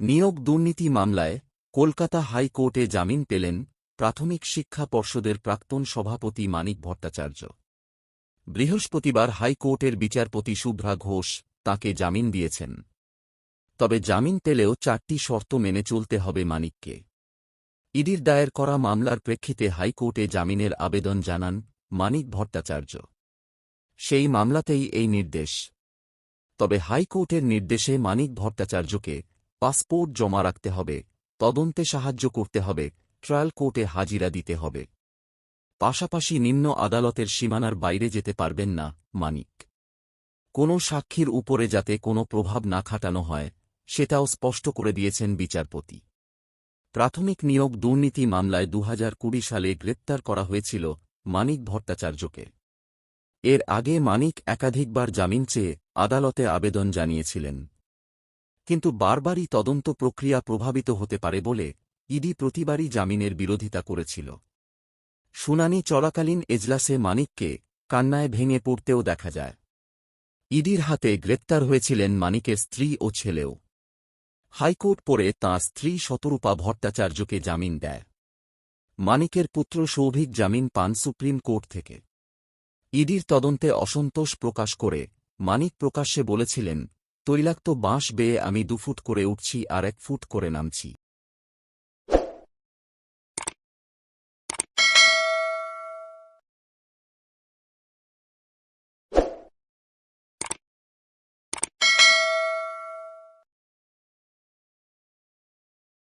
নিয়োগ দুর্নীতি মামলায় কলকাতা হাইকোর্টে জামিন পেলেন প্রাথমিক শিক্ষা পর্ষদের প্রাক্তন সভাপতি মানিক ভট্টাচার্য। বৃহস্পতিবার হাইকোর্টের বিচারপতি শুভ্রা ঘোষ তাকে জামিন দিয়েছেন। তবে জামিন পেলেও চারটি শর্ত মেনে চলতে হবে মানিককে। ইডির দায়ের করা মামলার প্রেক্ষিতে হাইকোর্টে জামিনের আবেদন জানান মানিক ভট্টাচার্য। সেই মামলাতেই এই নির্দেশ। তবে হাইকোর্টের নির্দেশে মানিক ভট্টাচার্যকে পাসপোর্ট জমা রাখতে হবে, তদন্তে সাহায্য করতে হবে, ট্রায়াল কোর্টে হাজিরা দিতে হবে। পাশাপাশি নিম্ন আদালতের সীমানার বাইরে যেতে পারবেন না, মানিক। কোনো সাক্ষীর উপরে যাতে কোনো প্রভাব না খাটানো হয়, সেটাও স্পষ্ট করে দিয়েছেন বিচারপতি। প্রাথমিক নিয়োগ দুর্নীতি মামলায় দু হাজার কুড়ি সালে গ্রেপ্তার করা হয়েছিল মানিক ভট্টাচার্যকে। এর আগে মানিক একাধিকবার জামিন চেয়ে আদালতে আবেদন জানিয়েছিলেন। কিন্তু বারবারই তদন্ত প্রক্রিয়া প্রভাবিত হতে পারে বলে ইডি প্রতিবারই জামিনের বিরোধিতা করেছিল। শুনানি চলাকালীন এজলাসে মানিককে কান্নায় ভেঙে পড়তেও দেখা যায়। ইডির হাতে গ্রেপ্তার হয়েছিলেন মানিকের স্ত্রী ও ছেলেও। হাইকোর্ট পরে তাঁর স্ত্রী শতরূপা ভট্টাচার্যকে জামিন দেয়। মানিকের পুত্র সৌভিক জামিন পান সুপ্রিম কোর্ট থেকে। ইডির তদন্তে অসন্তোষ প্রকাশ করে মানিক প্রকাশ্যে বলেছিলেন তৈলাক্ত বাঁশ বেয়ে আমি দুফুট করে উঠছি আর এক ফুট করে নামছি।